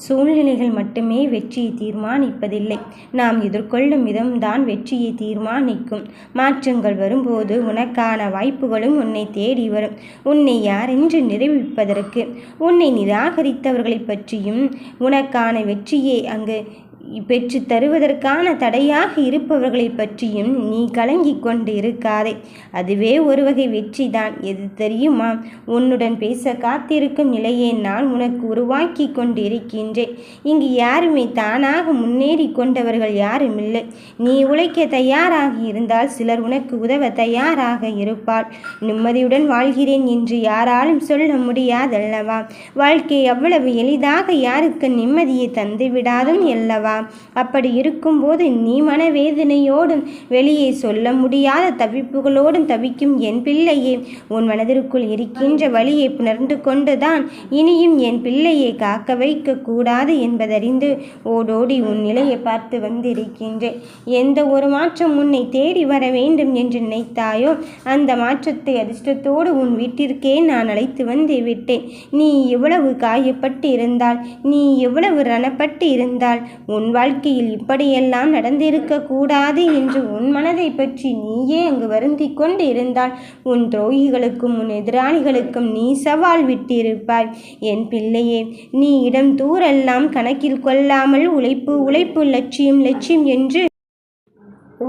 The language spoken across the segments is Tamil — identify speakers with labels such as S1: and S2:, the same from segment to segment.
S1: சூழ்நிலைகள் மட்டுமே வெற்றியை தீர்மானிப்பதில்லை. நாம் எதிர்கொள்ளும் விதம்தான் வெற்றியை தீர்மானிக்கும். மாற்றங்கள் வரும்போது உனக்கான வாய்ப்புகளும் உன்னை தேடி வரும். உன்னை யாரென்று நிரூபிப்பதற்கு உன்னை நிராகரித்தவர்களைப் பற்றியும் உனக்கான வெற்றியை அங்கு பெற்று தருவதற்கான தடையாக இருப்பவர்களைப் பற்றியும் நீ கலங்கிக் கொண்டு இருக்காதே அதுவே ஒரு வகை வெற்றிதான். எது தெரியுமா? உன்னுடன் பேச காத்திருக்கும் நிலையை நான் உனக்கு உருவாக்கி கொண்டு இருக்கின்றேன் இங்கு யாருமே தானாக முன்னேறி கொண்டவர்கள் யாரும் இல்லை. நீ உழைக்க தயாராக இருந்தால் சிலர் உனக்கு உதவ தயாராக இருப்பாள் நிம்மதியுடன் வாழ்கிறேன் என்று யாராலும் சொல்ல முடியாதல்லவா? வாழ்க்கை அவ்வளவு எளிதாக யாருக்கு நிம்மதியை தந்துவிடாதும் அல்லவா? அல்லவா? அப்படி இருக்கும்போது நீ மனவேதனையோடும் வெளியே சொல்ல முடியாத தவிப்புகளோடும் தவிக்கும் என் பிள்ளையே உன் மனதிற்குள் இருக்கின்ற வழியை புணர்ந்து கொண்டுதான் இனியும் என் பிள்ளையை காக்க வைக்க கூடாது என்பதறிந்து ஓடோடி உன் நிலையை பார்த்து வந்திருக்கின்றேன். எந்த ஒரு மாற்றம் உன்னை தேடி வர வேண்டும் என்று நினைத்தாயோ அந்த மாற்றத்தை அதிர்ஷ்டத்தோடு உன் வீட்டிற்கே நான் அழைத்து வந்து விட்டேன். நீ எவ்வளவு காயப்பட்டு இருந்தால் நீ எவ்வளவு ரணப்பட்டு இருந்தால் உன் உன் வாழ்க்கையில் இப்படியெல்லாம் நடந்திருக்க கூடாது என்று உன் மனதை பற்றி நீயே அங்கு வருந்தி கொண்டு இருந்தால் உன் துரோகிகளுக்கும் உன் எதிராளிகளுக்கும் நீ சவால் விட்டிருப்பாய். என் பிள்ளையே நீ இடம் தூரெல்லாம் கணக்கில் கொள்ளாமல் உழைப்பு உழைப்பு லட்சியம் லட்சியம் என்று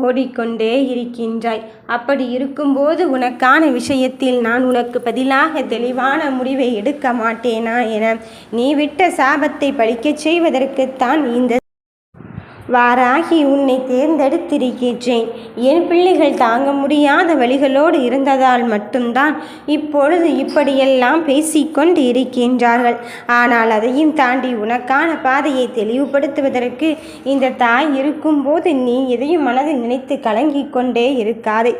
S1: ஓடிக்கொண்டே இருக்கின்றாய். அப்படி இருக்கும்போது உனக்கான விஷயத்தில் நான் உனக்கு பதிலாக தெளிவான முடிவை எடுக்க மாட்டேனா என நீ விட்ட சாபத்தை பழிக்கச் செய்வதற்குத்தான் இந்த வாராகி உன்னை தேர்ந்தெடுத்திருக்கின்றேன். என் பிள்ளைகள் தாங்க முடியாத வழிகளோடு இருந்ததால் மட்டும்தான் இப்பொழுது இப்படியெல்லாம் பேசிக்கொண்டு இருக்கின்றார்கள். ஆனால் அதையும் தாண்டி உனக்கான பாதையை தெளிவுபடுத்துவதற்கு இந்த தாய் இருக்கும்போது நீ எதையும் மனதில் நினைத்து கலங்கிக் கொண்டே இருக்காதே.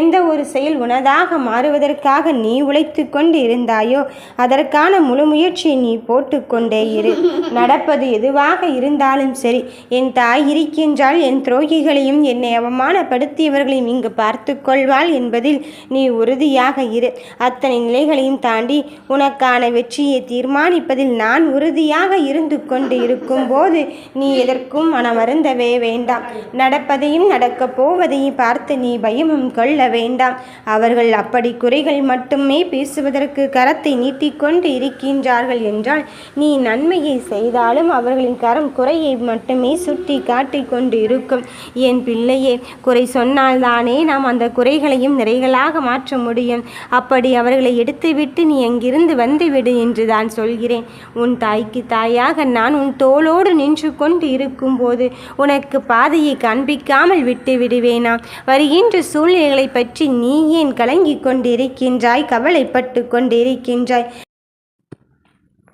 S1: எந்த ஒரு செயல் உனதாக மாறுவதற்காக நீ உழைத்து கொண்டு இருந்தாயோ அதற்கான முழு முயற்சியை நீ போட்டுக்கொண்டே இரு. நடப்பது எதுவாக இருந்தாலும் சரி என் தாய் இருக்கின்றால் என் துரோகிகளையும் என்னை அவமானப்படுத்தியவர்களையும் இங்கு பார்த்து கொள்வாள் என்பதில் நீ உறுதியாக இரு. அத்தனை நிலைகளையும் தாண்டி உனக்கான வெற்றியை தீர்மானிப்பதில் நான் உறுதியாக இருந்து கொண்டு இருக்கும்போது நீ எதற்கும் மனமருந்தவே வேண்டாம். நடப்பதையும் நடக்கப் போவதையும் பார்த்து நீ பயமும் கொள்ள வேண்டாம். அவர்கள் அப்படி குறைகள் மட்டுமே பேசுவதற்கு கரத்தை நீட்டிக்கொண்டு இருக்கின்றார்கள் என்றால் நீ நன்மையை செய்தாலும் அவர்களின் கரம் குறையை மட்டுமே சுட்டி காட்டிக் கொண்டு இருக்கும் என் பிள்ளையே குறை சொன்னால்தானே நாம் அந்த குறைகளையும் நிறைகளாக மாற்ற முடியும். அப்படி அவர்களை எடுத்துவிட்டு நீ எங்கிருந்து வந்துவிடு என்று தான் சொல்கிறேன். உன் தாய்க்கு தாயாக நான் உன் தோளோடு நின்று கொண்டு இருக்கும்போது உனக்கு பாதையை காண்பிக்காமல் விட்டு விடுவேனா? வருகின்ற சூழ்நிலைகளை பற்றி நீ ஏன் கலங்கிக் கொண்டிருக்கின்றாய்? கவலைப்பட்டு கொண்டிருக்கின்றாய்.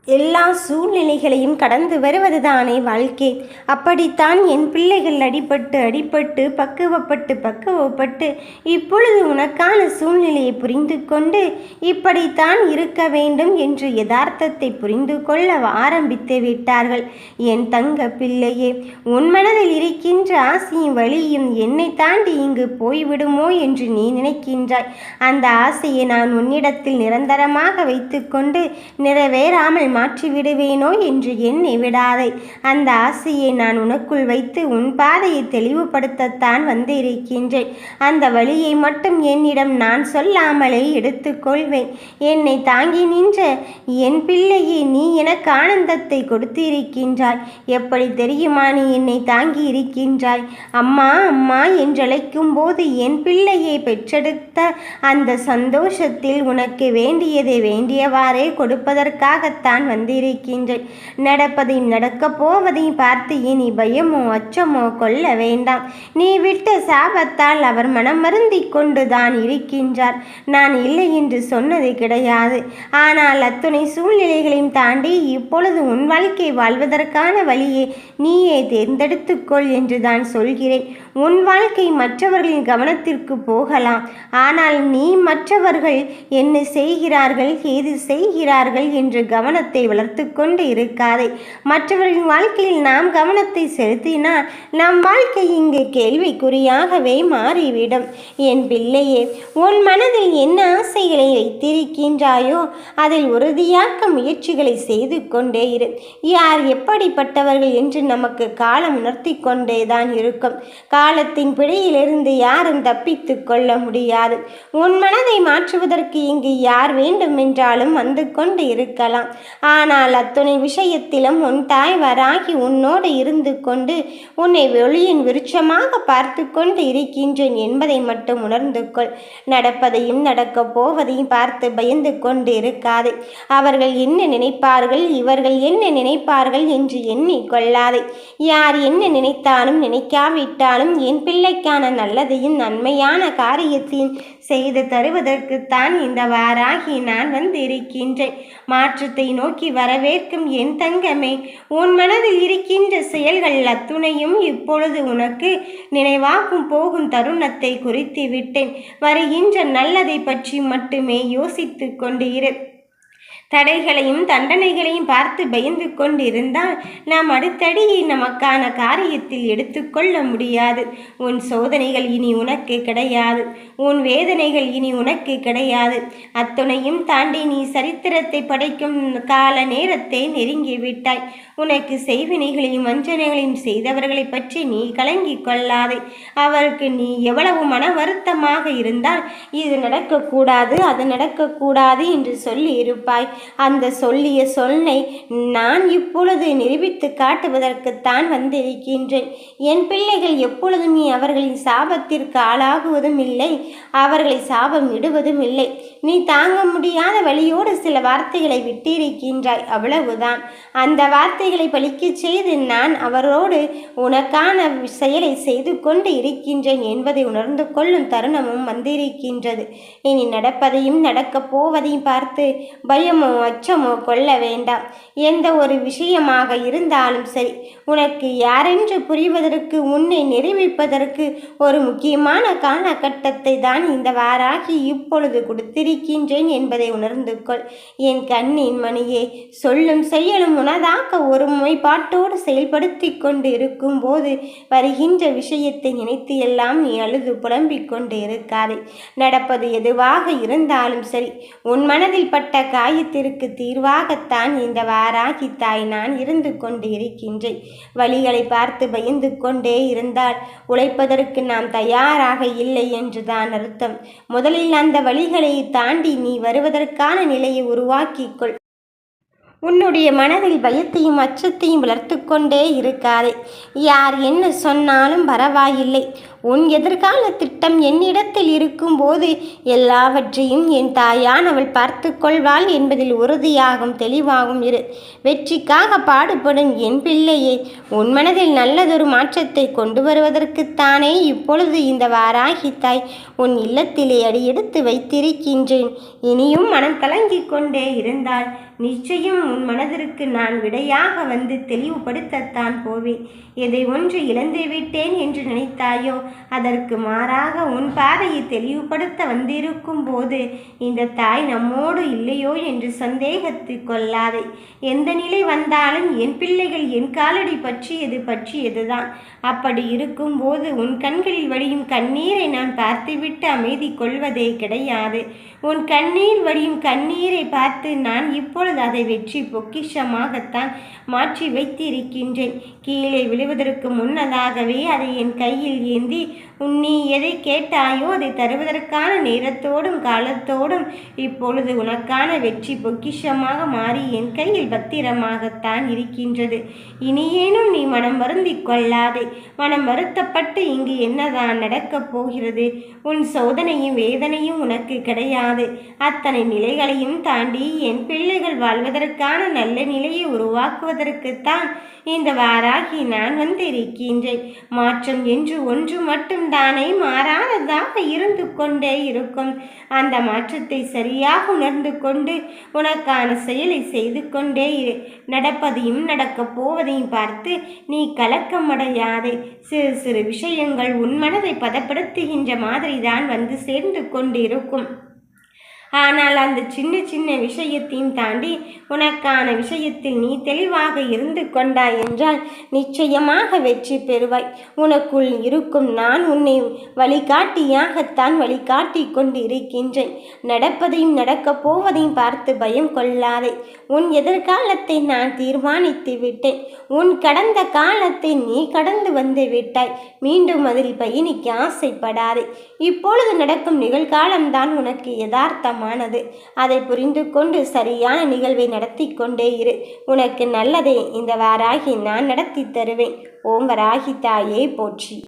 S1: எல்லா சூழ்நிலைகளையும் கடந்து வருவதுதானே வாழ்க்கை. அப்படித்தான் என் பிள்ளைகள் அடிபட்டு அடிபட்டு பக்குவப்பட்டு பக்குவப்பட்டு இப்பொழுது உனக்கான சூழ்நிலையை புரிந்து கொண்டு இப்படித்தான் இருக்க வேண்டும் என்று யதார்த்தத்தை புரிந்து கொள்ள ஆரம்பித்து விட்டார்கள். என் தங்க பிள்ளையே உன் மனதில் இருக்கின்ற ஆசையும் வழியும் என்னை தாண்டி இங்கு போய்விடுமோ என்று நீ நினைக்கின்றாய். அந்த ஆசையை நான் உன்னிடத்தில் நிரந்தரமாக வைத்துக்கொண்டு நிறைவேறாமல் மாற்றி விடுவேனோ என்று எண்ணி விடாதே அந்த ஆசையை நான் உனக்குள் வைத்து உன் பாதையை தெளிவுபடுத்தத்தான் வந்து இருக்கின்றேன் அந்த வழியை மட்டும் என்னிடம் நான் சொல்லாமலே எடுத்துக்கொள்வேன். என்னை தாங்கி நின்ற என் பிள்ளையே நீ எனக்கு ஆனந்தத்தை கொடுத்து இருக்கின்றாய் எப்படி தெரியுமா நீ என்னை தாங்கி இருக்கின்றாய்? அம்மா அம்மா என்றழைக்கும் போது என் பிள்ளையை பெற்றெடுத்த அந்த சந்தோஷத்தில் உனக்கு வேண்டியதை வேண்டியவாறே கொடுப்பதற்காகத்தான் நான் வந்திருக்கின்றேன். நடப்பதையும் நடக்கப் போவதையும் பார்த்து இனி பயமோ அச்சமோ கொள்ள வேண்டாம். நீ விட்ட சாபத்தால் அவர் மனம் மருந்தி கொண்டு தான் இருக்கின்றார். நான் இல்லை என்று சொன்னது கிடையாது. ஆனால் அத்துணை சூழ்நிலைகளையும் தாண்டி இப்பொழுது உன் வாழ்க்கை வாழ்வதற்கான வழியை நீயே தேர்ந்தெடுத்துக்கொள் என்று தான் சொல்கிறேன். உன் வாழ்க்கை மற்றவர்களின் கவனத்திற்கு போகலாம். ஆனால் நீ மற்றவர்கள் என்ன செய்கிறார்கள் ஏது செய்கிறார்கள் என்று கவனத்தை கவனத்தை வளர்த்து கொண்டு இருக்காதே. மற்றவர்களின் வாழ்க்கையில் நாம் கவனத்தை செலுத்தினால் நம் வாழ்க்கை இங்கு கேள்விக்குறியாகவே மாறிவிடும். என் பிள்ளையே உன் மனதில் என்ன ஆசைகளை வைத்திருக்கின்றாயோ அதில் உறுதியாக்க முயற்சிகளை செய்து கொண்டே இரு. யார் எப்படிப்பட்டவர்கள் என்று நமக்கு காலம் உணர்த்தி கொண்டேதான் இருக்கும். காலத்தின் பிழையிலிருந்து யாரும் தப்பித்து கொள்ள முடியாது. உன் மனதை மாற்றுவதற்கு இங்கு யார் வேண்டுமென்றாலும் வந்து கொண்டு இருக்கலாம். ஆனால் அத்துணை விஷயத்திலும் உன் தாய் வராகி உன்னோடு இருந்து கொண்டு உன்னை வெளியின் விருட்சமாக பார்த்து கொண்டு இருக்கின்றேன் என்பதை மட்டும் உணர்ந்து கொள். நடப்பதையும் நடக்கப் போவதையும் பார்த்து பயந்து கொண்டு இருக்காதே அவர்கள் என்ன நினைப்பார்கள்? இவர்கள் என்ன நினைப்பார்கள் என்று எண்ணிக்கொள்ளாதே யார் என்ன நினைத்தாலும் நினைக்காவிட்டாலும் என் பிள்ளைக்கான நல்லதையும் நன்மையான காரியத்தையும் செய்து தருவதற்குத்தான் இந்த வாராகி நான் வந்திருக்கின்றேன். மாற்றத்தை நோக்கி வரவேற்கும் என் தங்கமே உன் மனதில் இருக்கின்ற செயல்கள் அத்துணையும் இப்பொழுது உனக்கு நினைவாக்கும் போகும் தருணத்தை குறித்து விட்டேன். வருகின்ற நல்லதை பற்றி மட்டுமே யோசித்து கொண்டு இரு தடைகளையும் தண்டனைகளையும் பார்த்து பயந்து கொண்டிருந்தால் நாம் அடுத்தடியை நமக்கான காரியத்தில் எடுத்துக்கொள்ள முடியாது. உன் சோதனைகள் இனி உனக்கு கிடையாது. உன் வேதனைகள் இனி உனக்கு கிடையாது. அத்துணையும் தாண்டி நீ சரித்திரத்தை படைக்கும் கால நேரத்தை நெருங்கிவிட்டாய் உனக்கு செய்வினைகளையும் வஞ்சனைகளையும் செய்தவர்களை பற்றி நீ கலங்கிக் கொள்ளாதே. அவருக்கு நீ எவ்வளவு மன வருத்தமாக இருந்தால் இது நடக்கக்கூடாது அது நடக்கக்கூடாது என்று சொல்லி இருப்பாய் அந்த சொல்லிய சொல்லை நான் இப்பொழுது நிரூபித்து காட்டுவதற்குத்தான் வந்திருக்கின்றேன். என் பிள்ளைகள் எப்பொழுதுமே அவர்களின் சாபத்திற்கு ஆளாகுவதும் இல்லை அவர்களை சாபம் இடுவதும் இல்லை. நீ தாங்க முடியாத வழியோடு சில வார்த்தைகளை விட்டிருக்கின்றாய் அவ்வளவுதான். அந்த வார்த்தைகளை பலிக்கச் செய்து நான் அவரோடு உனக்கான செயலை செய்து கொண்டு இருக்கின்றேன் என்பதை உணர்ந்து கொள்ளும் தருணமும் வந்திருக்கின்றது. இனி நடப்பதையும் நடக்கப் போவதையும் பார்த்து பயமோ அச்சமோ கொள்ள வேண்டாம். எந்த ஒரு விஷயமாக இருந்தாலும் சரி உனக்கு யாரென்று புரிவதற்கு உன்னை நிரூபிப்பதற்கு ஒரு முக்கியமான காலகட்டத்தை தான் இந்த வாராகி இப்பொழுது கொடுத்திருக்கின்றேன் என்பதை உணர்ந்து கொள். என் கண்ணின் மணியே சொல்லும் செயலும் உனதாக்க ஒரு முனைப்பாட்டோடு செயல்படுத்தி கொண்டு இருக்கும் போது வருகின்ற விஷயத்தை நினைத்து எல்லாம் நீ அழுது புலம்பிக் கொண்டு இருக்காதே. நடப்பது எதுவாக இருந்தாலும் சரி உன் மனதில் பட்ட காயத்திற்கு தீர்வாகத்தான் இந்த வாராகி தாய் நான் இருந்து கொண்டு இருக்கின்றேன் வழிகளை பார்த்து பயந்து கொண்டே இருந்தால் உழைப்பதற்கு நாம் தயாராக இல்லை என்றுதான் அர்த்தம். முதலில் அந்த வழிகளை தாண்டி நீ வருவதற்கான நிலையை உருவாக்கிக் கொள் உன்னுடைய மனதில் பயத்தையும் அச்சத்தையும் வளர்த்து கொண்டே இருக்காதே. யார் என்ன சொன்னாலும் பரவாயில்லை. உன் எதிர்கால திட்டம் என்னிடத்தில் இருக்கும்போது எல்லாவற்றையும் என் தாயானவள் பார்த்து கொள்வாள் என்பதில் உறுதியாகும் தெளிவாகும் இரு. வெற்றிக்காக பாடுபடும் என் பிள்ளையே உன் மனதில் நல்லதொரு மாற்றத்தை கொண்டு வருவதற்குத்தானே இப்பொழுது இந்த வாராகி தாய் உன் இல்லத்திலே அடியெடுத்து வைத்திருக்கின்றேன். இனியும் மனம் கலங்கிக் கொண்டே இருந்தால் நிச்சயம் உன் மனதிற்கு நான் விடையாக வந்து தெளிவுபடுத்தத்தான் போவேன். எதை ஒன்று இழந்து விட்டேன் என்று நினைத்தாயோ? அதற்கு மாறாக உன் பாதையை தெளிவுபடுத்த வந்திருக்கும் போது இந்த தாய் நம்மோடு இல்லையோ என்று சந்தேகத்து கொள்ளாதே. எந்த நிலை வந்தாலும் என் பிள்ளைகள் என் காலடி பற்றியது பற்றியதுதான். அப்படி இருக்கும்போது உன் கண்களில் வடியும் கண்ணீரை நான் பார்த்துவிட்டு அமைதி கொள்வதே கிடையாது. உன் கண்ணீர் வடியும் கண்ணீரை பார்த்து நான் இப்பொழுது அதை வெற்றி பொக்கிஷமாகத்தான் மாற்றி வைத்திருக்கின்றேன். கீழே விழுவதற்கு முன்னதாகவே அதை என் கையில் ஏந்தி உன் நீ எதை கேட்டாயோ அதை தருவதற்கான நேரத்தோடும் காலத்தோடும் இப்பொழுது உனக்கான வெற்றி பொக்கிஷமாக மாறி என் கையில் பத்திரமாகத்தான் இருக்கின்றது. இனியேனும் நீ மனம் வருந்திக் கொள்ளாதே. மனம் வருத்தப்பட்டு இங்கு என்னதான் நடக்கப் போகிறது? உன் சோதனையும் வேதனையும் உனக்கு கிடையாது. அத்தனை நிலைகளையும் தாண்டி என் பிள்ளைகள் வாழ்வதற்கான நல்ல நிலையை உருவாக்குவதற்குத்தான் இந்த வாராகி நான் வந்திருக்கின்றேன் மாற்றம் என்று ஒன்று மட்டும்தானே மாறாததாக இருந்து கொண்டே இருக்கும். அந்த மாற்றத்தை சரியாக உணர்ந்து கொண்டு உனக்கான செயலை செய்து கொண்டே இரு. நடப்பதையும் நடக்கப் போவதையும் பார்த்து நீ கலக்கமடையாதே சிறு சிறு விஷயங்கள் உன் மனதை பதப்படுத்துகின்ற மாதிரி தான் வந்து சேர்ந்து கொண்டிருக்கும். ஆனால் அந்த சின்ன சின்ன விஷயத்தையும் தாண்டி உனக்கான விஷயத்தில் நீ தெளிவாக இருந்து கொண்டாய் என்றால் நிச்சயமாக வெற்றி பெறுவாய். உனக்குள் இருக்கும் நான் உன்னை வழிகாட்டியாகத்தான் வழிகாட்டி கொண்டு இருக்கின்றேன் நடப்பதையும் நடக்கப் போவதையும் பார்த்து பயம் கொள்ளாதே. உன் எதிர்காலத்தை நான் தீர்மானித்து விட்டேன். உன் கடந்த காலத்தை நீ கடந்து வந்து விட்டாய். மீண்டும் அதில் பயணிக்க ஆசைப்படாதே. இப்பொழுது நடக்கும் நிகழ்காலம்தான் உனக்கு யதார்த்தமானது அதை புரிந்து கொண்டு சரியான நிகழ்வை நடத்தி கொண்டே இரு. உனக்கு நல்லதே. இந்த வாராகி நான் நடத்தி தருவேன். ஓம் வராகி தாயே போற்றி.